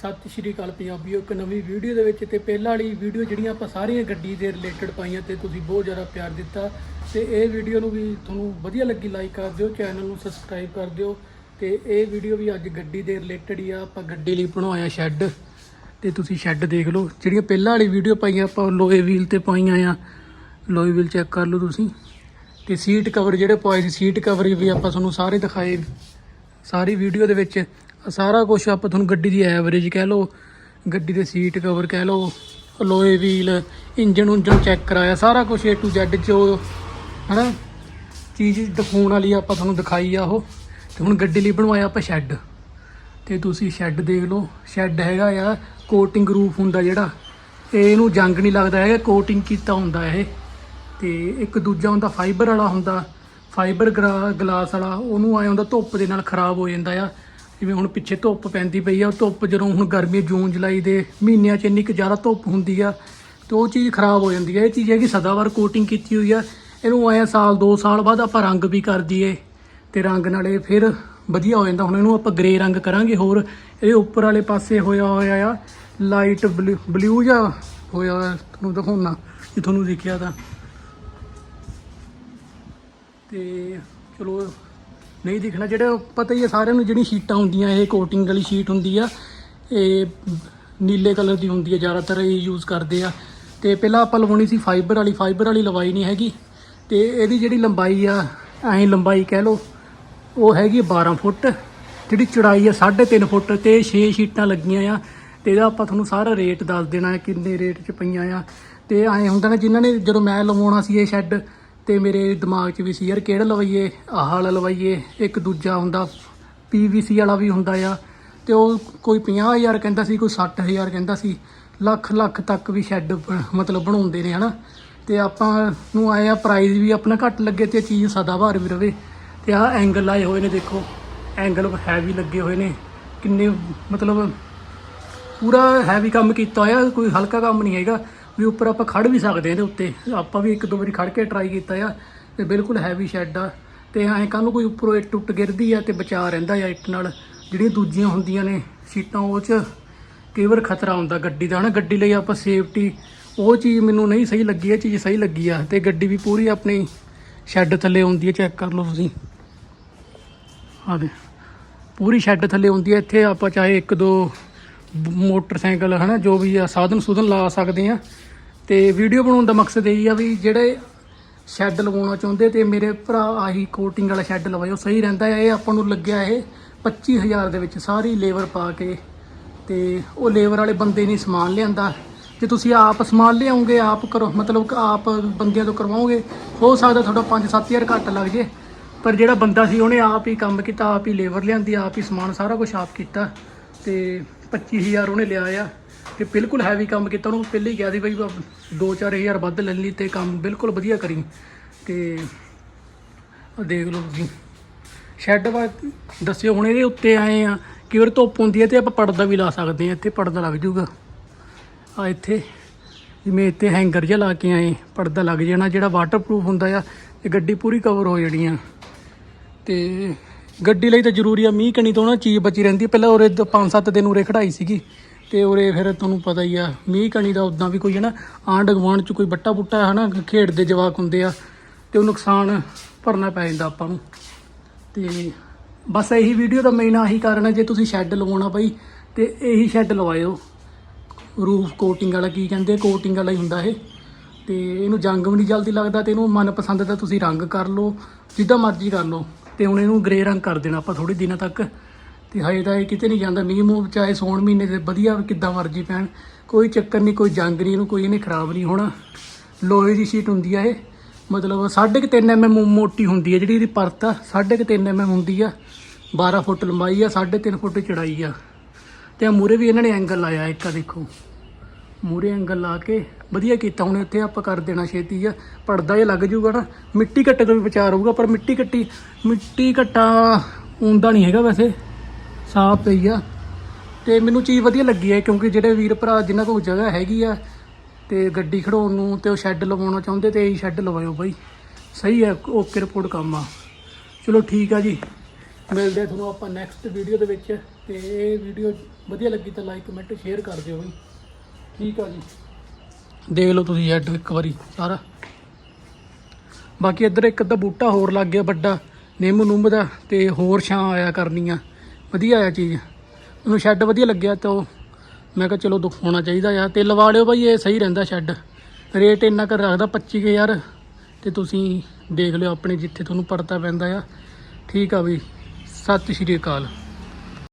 ਸਤਿ ਸ਼੍ਰੀ ਅਕਾਲ ਪੰਜਾਬੀਓ, ਇੱਕ ਨਵੀਂ ਵੀਡੀਓ ਦੇ ਵਿੱਚ ਤੇ ਪਹਿਲਾਂ ਵਾਲੀ ਵੀਡੀਓ ਜਿਹੜੀਆਂ ਆਪਾਂ ਸਾਰੀਆਂ ਗੱਡੀ ਦੇ ਰਿਲੇਟਡ ਪਾਈਆਂ ਤੇ ਤੁਸੀਂ ਬਹੁਤ ਜ਼ਿਆਦਾ ਪਿਆਰ ਦਿੱਤਾ। ਤੇ ਇਹ ਵੀਡੀਓ ਨੂੰ ਵੀ ਤੁਹਾਨੂੰ ਵਧੀਆ ਲੱਗੀ ਲਾਈਕ ਕਰ ਦਿਓ ਚੈਨਲ ਨੂੰ ਸਬਸਕ੍ਰਾਈਬ ਕਰ ਦਿਓ। ਤੇ ਇਹ ਵੀਡੀਓ ਵੀ ਅੱਜ ਗੱਡੀ ਦੇ ਰਿਲੇਟਡ ਹੀ ਆ, ਆਪਾਂ ਗੱਡੀ ਲਈ ਬਣਵਾਇਆ ਸ਼ੈੱਡ ਤੇ ਤੁਸੀਂ ਸ਼ੈੱਡ ਦੇਖ ਲਓ, ਜਿਹੜੀਆਂ ਪਹਿਲਾਂ ਵਾਲੀ ਵੀਡੀਓ ਪਾਈਆਂ ਆਪਾਂ ਲੋਏ ਵੀਲ ਤੇ ਪਾਈਆਂ ਆ। ਲੋਏ ਵੀਲ ਚੈੱਕ ਕਰ ਲਓ ਤੁਸੀਂ। ਤੇ ਸੀਟ ਕਵਰ ਜਿਹੜੇ ਪਾਏ ਸੀ ਸੀਟ ਕਵਰ ਵੀ ਆਪਾਂ ਤੁਹਾਨੂੰ ਸਾਰੇ ਦਿਖਾਏ। ਸਾਰੀ ਵੀਡੀਓ ਦੇ ਵਿੱਚ ਸਾਰਾ ਕੁਝ ਆਪਾਂ ਤੁਹਾਨੂੰ ਗੱਡੀ ਦੀ ਐਵਰੇਜ ਕਹਿ ਲਓ, ਗੱਡੀ ਦੇ ਸੀਟ ਕਵਰ ਕਹਿ ਲਓ ਲੋਏ ਵੀਲ ਇੰਜਨ ਉਂਜਨ ਚੈੱਕ ਕਰਾਇਆ, ਸਾਰਾ ਕੁਝ A to Z ਜੋ ਹਨਾ? ਚੀਜ਼ ਦਿਖਾਉਣ ਵਾਲੀ ਆਪਾਂ ਤੁਹਾਨੂੰ ਦਿਖਾਈ ਆ ਉਹ। ਤੇ ਹੁਣ ਗੱਡੀ ਲਈ ਬਣਵਾਇਆ ਆਪਾਂ ਸ਼ੈੱਡ ਤੇ ਤੁਸੀਂ ਸ਼ੈੱਡ ਦੇਖ ਲਓ ਸ਼ੈੱਡ ਹੈਗਾ ਆ ਕੋਟਿੰਗ ਰੂਫ ਹੁੰਦਾ ਜਿਹੜਾ ਤੇ ਇਹਨੂੰ ਜੰਗ ਨਹੀਂ ਲੱਗਦਾ ਹੈਗਾ ਕੋਟਿੰਗ ਕੀਤਾ ਹੁੰਦਾ ਇਹ। ਤੇ ਇੱਕ ਦੂਜਾ ਹੁੰਦਾ ਫਾਈਬਰ ਵਾਲਾ ਹੁੰਦਾ ਫਾਈਬਰ ਗਲਾਸ ਵਾਲਾ, ਉਹਨੂੰ ਆਏ ਹੁੰਦਾ ਧੁੱਪ ਦੇ ਨਾਲ ਖਰਾਬ ਹੋ ਜਾਂਦਾ ਆ। ਜਿਵੇਂ ਹੁਣ ਪਿੱਛੇ ਧੁੱਪ ਪੈਂਦੀ ਪਈ ਆ, ਉਹ ਧੁੱਪ ਜਦੋਂ ਹੁਣ ਗਰਮੀ ਜੂਨ, ਜੁਲਾਈ ਦੇ ਮਹੀਨਿਆਂ 'ਚ ਇੰਨੀ ਕੁ ਜ਼ਿਆਦਾ ਧੁੱਪ ਹੁੰਦੀ ਆ, ਤੇ ਉਹ ਚੀਜ਼ ਖਰਾਬ ਹੋ ਜਾਂਦੀ ਆ। ਇਹ ਚੀਜ਼ ਹੈਗੀ ਸਦਾਵਾਰ ਕੋਟਿੰਗ ਕੀਤੀ ਹੋਈ ਆ। ਇਹਨੂੰ ਆਇਆ ਸਾਲ 2 ਸਾਲ ਬਾਅਦ ਆਪਾਂ ਰੰਗ ਵੀ ਕਰ ਦਈਏ ਤੇ ਰੰਗ ਨਾਲੇ ਫਿਰ ਵਧੀਆ ਹੋ ਜਾਂਦਾ। ਹੁਣ ਇਹਨੂੰ ਆਪਾਂ ਗ੍ਰੇ ਰੰਗ ਕਰਾਂਗੇ ਹੋਰ। ਇਹਦੇ ਉੱਪਰ ਵਾਲੇ ਪਾਸੇ ਹੋਇਆ ਹੋਇਆ ਆ ਲਾਈਟ ਬਲੂ ਜਾਂ ਹੋਇਆ ਹੋਇਆ। ਤੁਹਾਨੂੰ ਦਿਖਾਉਣਾ ਜੇ ਤੁਹਾਨੂੰ ਦੇਖਿਆ ਤਾਂ। ਤੇ ਚਲੋ ਨਹੀਂ ਦਿਖਣਾ, ਜਿਹੜਾ ਪਤਾ ਹੀ ਹੈ ਸਾਰਿਆਂ ਨੂੰ ਜਿਹੜੀ ਸ਼ੀਟਾਂ ਹੁੰਦੀਆਂ, ਇਹ ਕੋਟਿੰਗ ਵਾਲੀ ਸ਼ੀਟ ਹੁੰਦੀ ਆ, ਇਹ ਨੀਲੇ ਕਲਰ ਦੀ ਹੁੰਦੀ ਹੈ ਜ਼ਿਆਦਾਤਰ ਇਹ ਯੂਜ਼ ਕਰਦੇ ਆ। ਤੇ ਪਹਿਲਾਂ ਆਪਾਂ ਲਵਾਉਣੀ ਸੀ ਫਾਈਬਰ ਵਾਲੀ ਫਾਈਬਰ ਵਾਲੀ ਲਵਾਈ ਨਹੀਂ ਹੈਗੀ। ਤੇ ਇਹਦੀ ਜਿਹੜੀ ਲੰਬਾਈ ਆ, ਐਂ ਲੰਬਾਈ ਕਹਿ ਲਓ, ਉਹ ਹੈਗੀ 12 ਫੁੱਟ। ਜਿਹੜੀ ਚੌੜਾਈ ਆ 3.5 ਫੁੱਟ ਤੇ 6 ਸ਼ੀਟਾਂ ਲੱਗੀਆਂ ਆ। ਤੇ ਇਹਦਾ ਆਪਾਂ ਤੁਹਾਨੂੰ ਸਾਰਾ ਰੇਟ ਦੱਸ ਦੇਣਾ ਹੈ ਕਿੰਨੇ ਰੇਟ 'ਚ ਪਈਆਂ ਆ। ਤੇ ਐਂ ਹੁੰਦਾ ਨਾ, ਜਿਨ੍ਹਾਂ ਨੇ ਜਦੋਂ ਮੈਂ ਲਵਾਉਣਾ ਸੀ ਇਹ ਸ਼ੈੱਡ ਤੇ ਮੇਰੇ ਦਿਮਾਗ 'ਚ ਵੀ ਸੀ, ਯਾਰ ਕਿਹੜਾ ਲਵਾਈਏ, ਆਹ ਵਾਲਾ ਲਵਾਈਏ, ਇੱਕ ਦੂਜਾ ਹੁੰਦਾ ਪੀਵੀਸੀ ਵਾਲਾ ਵੀ ਹੁੰਦਾ ਆ। ਤੇ ਉਹ ਕੋਈ 50000 ਕਹਿੰਦਾ ਸੀ, ਕੋਈ 60000 ਕਹਿੰਦਾ ਸੀ, ਲੱਖ ਲੱਖ ਤੱਕ ਵੀ ਸ਼ੈੱਡ ਮਤਲਬ ਬਣਾਉਂਦੇ ਨੇ, ਹਨਾ। ਤੇ ਆਪਾਂ ਨੂੰ ਆਏ ਆ ਪ੍ਰਾਈਸ ਵੀ ਆਪਣਾ ਘੱਟ ਲੱਗੇ ਤੇ ਚੀਜ਼ ਸਦਾਬਹਾਰ ਵੀ ਰਵੇ। ਤੇ ਆਹ ਐਂਗਲ ਲਾਏ ਹੋਏ ਨੇ ਦੇਖੋ ਐਂਗਲ ਹੈਵੀ ਲੱਗੇ ਹੋਏ ਨੇ। ਕਿੰਨੇ ਮਤਲਬ ਪੂਰਾ ਹੈਵੀ ਕੰਮ ਕੀਤਾ ਹੋਇਆ, ਕੋਈ ਹਲਕਾ ਕੰਮ ਨਹੀਂ ਹੈਗਾ। ਵੀ ਉੱਪਰ ਆਪਾਂ ਖੜ ਵੀ ਸਕਦੇ ਹਾਂ ਇਹਦੇ ਉੱਤੇ। ਆਪਾਂ ਵੀ ਇੱਕ ਦੋ ਵਾਰੀ ਖੜ ਕੇ ਟਰਾਈ ਕੀਤਾ ਆ ਤੇ ਬਿਲਕੁਲ ਹੈਵੀ ਸ਼ੈੱਡ ਆ। ਤੇ ਐਂ ਕੱਲ ਨੂੰ ਕੋਈ ਉੱਪਰੋਂ ਇੱਟ ਟੁੱਟ ਗਿਰਦੀ ਆ ਤੇ ਬਚਾ ਰਹਿੰਦਾ ਆ ਇੱਟ ਨਾਲ। ਜਿਹੜੀਆਂ ਦੂਜੀਆਂ ਹੁੰਦੀਆਂ ਨੇ ਸੀਟਾਂ, ਉਹ 'ਚ ਕਈ ਵਾਰ ਖਤਰਾ ਹੁੰਦਾ ਗੱਡੀ ਦਾ, ਹਨਾ? ਗੱਡੀ ਲਈ ਆਪਾਂ ਸੇਫਟੀ ਉਹ ਚੀਜ਼ ਮੈਨੂੰ ਨਹੀਂ ਸਹੀ ਲੱਗੀ, ਇਹ ਚੀਜ਼ ਸਹੀ ਲੱਗੀ ਆ। ਤੇ ਗੱਡੀ ਵੀ ਪੂਰੀ ਆਪਣੀ ਸ਼ੈੱਡ ਥੱਲੇ ਆਉਂਦੀ ਹੈ ਚੈੱਕ ਕਰ ਲਓ ਤੁਸੀਂ। ਆ ਦੇ ਪੂਰੀ ਸ਼ੈੱਡ ਥੱਲੇ ਆਉਂਦੀ ਹੈ ਇੱਥੇ ਆਪਾਂ ਚਾਹੇ ਇੱਕ ਦੋ ਬ- ਮੋਟਰਸਾਈਕਲ, ਹਨਾ? ਜੋ ਵੀ ਆ ਸਾਧਨ ਸੁਧਨ ਲਾ ਸਕਦੇ ਆ। ਤੇ ਵੀਡੀਓ ਬਣਾਉਣ ਦਾ ਮਕਸਦ ਇਹ ਆ ਵੀ ਜਿਹੜੇ ਸ਼ੈੱਡ ਲਵਾਉਣਾ ਚਾਹੁੰਦੇ ਤੇ ਮੇਰੇ ਭਰਾ ਆਹੀ ਕੋਟਿੰਗ ਵਾਲਾ ਸ਼ੈੱਡ ਲਵਾਇਓ, ਸਹੀ ਰਹਿੰਦਾ ਹੈ ਇਹ ਆਪਾਂ ਨੂੰ ਲੱਗਿਆ ਇਹ 25000 ਦੇ ਵਿੱਚ ਸਾਰੀ ਲੇਬਰ ਪਾ ਕੇ ਤੇ ਉਹ ਲੇਬਰ ਵਾਲੇ ਬੰਦੇ ਨਹੀਂ ਸਮਾਨ ਲਿਆਂਦਾ। ਜੇ ਤੁਸੀਂ ਆਪ ਸਮਾਨ ਲਿਆਉਂਗੇ, ਆਪ ਕਰੋ, ਮਤਲਬ ਕਿ ਆਪ ਬੰਦਿਆਂ ਤੋਂ ਕਰਵਾਓਗੇ, ਹੋ ਸਕਦਾ ਤੁਹਾਡਾ 5-7000 ਘੱਟ ਲੱਗ ਜੇ। ਪਰ ਜਿਹੜਾ ਬੰਦਾ ਸੀ, ਉਹਨੇ ਆਪ ਹੀ ਕੰਮ ਕੀਤਾ, ਆਪ ਹੀ ਲੇਬਰ ਲਿਆਂਦੀ, ਆਪ ਹੀ ਸਮਾਨ ਸਾਰਾ ਕੁਝ ਆਪ ਕੀਤਾ ਤੇ 25000 ਉਹਨੇ ਲਿਆ ਆ। ਤੇ ਬਿਲਕੁਲ ਹੈਵੀ ਕੰਮ ਕੀਤਾ ਉਹਨੂੰ। ਪਹਿਲੇ ਹੀ ਕਿਹਾ ਸੀ ਬਈ 2-4000 ਵੱਧ ਲੈ ਲਈ ਤੇ ਕੰਮ ਬਿਲਕੁਲ ਵਧੀਆ ਕਰੀ। ਤੇ ਦੇਖ ਲਓ ਤੁਸੀਂ। ਸ਼ੈੱਡ ਵਾ, ਦੱਸਿਓ ਹੁਣ ਇਹਦੇ ਉੱਤੇ ਆਏ ਆ ਕਿ ਵਾਰ ਧੁੱਪ ਹੁੰਦੀ ਹੈ ਤੇ ਆਪਾਂ ਪਰਦਾ ਵੀ ਲਾ ਸਕਦੇ ਆ ਇੱਥੇ ਪਰਦਾ ਲੱਗ ਜਾਊਗਾ ਆ ਇੱਥੇ, ਜਿਵੇਂ ਇੱਥੇ ਹੈਂਗਰ ਜਿਹਾ ਲਾ ਕੇ ਆਏ, ਪਰਦਾ ਲੱਗ ਜਾਣਾ, ਜਿਹੜਾ ਵਾਟਰਪ੍ਰੂਫ ਹੁੰਦਾ ਆ ਤੇ ਗੱਡੀ ਪੂਰੀ ਕਵਰ ਹੋ ਜਾਣੀ ਆ। ਤੇ ਗੱਡੀ ਲਈ ਤਾਂ ਜ਼ਰੂਰੀ ਆ, ਮੀਂਹ ਕਣੀ ਤੋਂ ਨਾ ਚੀਜ਼ ਬਚੀ ਰਹਿੰਦੀ ਪਹਿਲਾਂ ਉਰੇ 5-7 ਦਿਨ ਉਰੇ ਖੜਾਈ ਸੀਗੀ। ਤੇ ਉਰੇ ਫਿਰ ਤੁਹਾਨੂੰ ਪਤਾ ਹੀ ਆ, ਮੀਂਹ ਕਣੀ ਦਾ ਉਦਾਂ ਵੀ ਕੋਈ ਹੈ ਨਾ ਆਂਢ ਗੁਆਂਢ ਚ ਕੋਈ ਬੱਟਾ ਬੁੱਟਾ ਹੈ ਨਾ ਖੇਡਦੇ ਜਵਾਕ ਹੁੰਦੇ ਆ, ਤੇ ਉਹ ਨੁਕਸਾਨ ਭਰਨਾ ਪੈ ਜਾਂਦਾ ਆਪਾਂ ਨੂੰ। ਤੇ ਬਸ ਇਹੀ ਵੀਡੀਓ ਦਾ ਮੇਨ ਆਹੀ ਕਾਰਨ ਹੈ ਜੇ ਤੁਸੀਂ ਸ਼ੈੱਡ ਲਵਾਉਣਾ ਬਈ, ਤੇ ਇਹੀ ਸ਼ੈੱਡ ਲਵਾਇਓ। ਰੂਫ ਕੋਟਿੰਗ ਵਾਲਾ ਕੀ ਕਹਿੰਦੇ ਕੋਟਿੰਗ ਵਾਲਾ ਹੀ ਹੁੰਦਾ ਇਹ। ਤੇ ਇਹਨੂੰ ਜੰਗ ਵੀ ਨਹੀਂ ਜਲਦੀ ਲੱਗਦਾ ਤੇ ਇਹਨੂੰ ਮਨਪਸੰਦ ਦਾ ਤੁਸੀਂ ਰੰਗ ਕਰ ਲਓ, ਜਿੱਦਾਂ ਮਰਜ਼ੀ ਕਰ ਲਓ, ਤੇ ਹੁਣ ਇਹਨੂੰ ਗ੍ਰੇ ਰੰਗ ਕਰ ਦੇਣਾ ਆਪਾਂ ਥੋੜੇ ਦਿਨਾਂ ਤੱਕ। ਤੇ ਹਜੇ ਤਾਂ ਇਹ ਕਿਤੇ ਨਹੀਂ ਜਾਂਦਾ, ਮੀਂਹ ਮੂੰਹ ਚਾਹੇ ਸੌਣ ਮਹੀਨੇ ਦੇ ਵਧੀਆ ਕਿੱਦਾਂ ਮਰਜ਼ੀ ਪੈਣ, ਕੋਈ ਚੱਕਰ ਨਹੀਂ, ਕੋਈ ਜੰਗ ਨਹੀਂ, ਇਹਨੂੰ ਕੋਈ ਇਹਨੇ ਖਰਾਬ ਨਹੀਂ ਹੋਣਾ। ਲੋਹੇ ਦੀ ਸ਼ੀਟ ਹੁੰਦੀ ਆ ਇਹ, ਮਤਲਬ 3.5 mm ਮੋਟੀ ਹੁੰਦੀ ਆ ਜਿਹੜੀ ਇਹਦੀ ਪਰਤ ਆ 3.5 mm ਹੁੰਦੀ ਆ 12 ਫੁੱਟ ਲੰਬਾਈ ਆ 3.5 ਫੁੱਟ ਚੜਾਈ ਆ। ਤੇ ਮੂਰੇ ਵੀ ਇਹਨਾਂ ਨੇ ਐਂਗਲ ਲਾਇਆ ਇੱਕ ਆ ਦੇਖੋ। ਮੂਰੇ ਐਂਗਲ ਲਾ ਕੇ ਵਧੀਆ ਕੀਤਾ, ਹੁਣ ਇੱਥੇ ਆਪਾਂ ਕਰ ਦੇਣਾ ਛੇਤੀ ਆ ਪੜਦਾ ਜਿਹਾ ਲੱਗ ਜੂਗਾ ਨਾ, ਮਿੱਟੀ ਘੱਟੇ ਤੋਂ ਵੀ ਵਿਚਾਰ ਹੋਊਗਾ ਪਰ ਮਿੱਟੀ ਘੱਟੀ, ਮਿੱਟੀ ਘੱਟਾ ਹੁੰਦਾ ਨਹੀਂ ਹੈਗਾ ਵੈਸੇ। ਸਾਫ਼ ਪਈ ਆ। ਤੇ ਮੈਨੂੰ ਚੀਜ਼ ਵਧੀਆ ਲੱਗੀ ਹੈ ਕਿਉਂਕਿ ਜਿਹੜੇ ਵੀਰ ਭਰਾ ਜਿਨ੍ਹਾਂ ਕੋਲ ਜਗ੍ਹਾ ਹੈਗੀ ਆ ਤੇ ਗੱਡੀ ਖੜਾਉਣ ਨੂੰ ਤੇ ਉਹ ਸ਼ੈੱਡ ਲਵਾਉਣਾ ਚਾਹੁੰਦੇ ਤੇ ਇਹੀ ਸ਼ੈੱਡ ਲਵਾਇਓ ਬਾਈ। ਸਹੀ ਹੈ ਓਕੇ ਰਿਪੋਰਟ ਕੰਮ ਆ। ਚਲੋ ਠੀਕ ਆ ਜੀ। ਮਿਲਦੇ ਤੁਹਾਨੂੰ ਆਪਾਂ ਨੈਕਸਟ ਵੀਡੀਓ ਦੇ ਵਿੱਚ। ਤੇ ਇਹ ਵੀਡੀਓ ਵਧੀਆ ਲੱਗੀ ਤਾਂ ਲਾਈਕ ਕਮੈਂਟ ਸ਼ੇਅਰ ਕਰ ਦਿਓ ਬਈ। ਠੀਕ ਆ ਜੀ। ਦੇਖ ਲਓ ਤੁਸੀਂ ਸ਼ੈੱਡ ਇੱਕ ਵਾਰੀ ਸਾਰਾ। ਬਾਕੀ ਇੱਧਰ ਇੱਕ ਅੱਧਾ ਬੂਟਾ ਹੋਰ ਲੱਗ ਗਿਆ ਵੱਡਾ ਨਿੰਮ ਨੁੰਮ ਦਾ ਤੇ ਹੋਰ ਛਾਂ ਆਇਆ ਕਰਨੀ ਆ ਵਧੀਆ ਆ ਚੀਜ਼। ਮੈਨੂੰ ਸ਼ੈੱਡ ਵਧੀਆ ਲੱਗਿਆ ਤਾਂ ਉਹ ਮੈਂ ਕਿਹਾ ਚਲੋ ਦਿਖਾਉਣਾ ਚਾਹੀਦਾ ਆ। ਤੇ ਲਵਾ ਲਿਓ ਭਾਈ ਇਹ ਸਹੀ ਰਹਿੰਦਾ ਸ਼ੈੱਡ ਰੇਟ ਇੰਨਾ ਕਰ ਰੱਖਦਾ 25000 ਤੇ ਤੁਸੀਂ ਦੇਖ ਲਿਓ ਆਪਣੇ ਜਿੱਥੇ ਤੁਹਾਨੂੰ ਪੜਤਾ ਪੈਂਦਾ ਆ। ਠੀਕ ਆ ਬਈ। ਸਤਿ ਸ਼੍ਰੀ ਅਕਾਲ।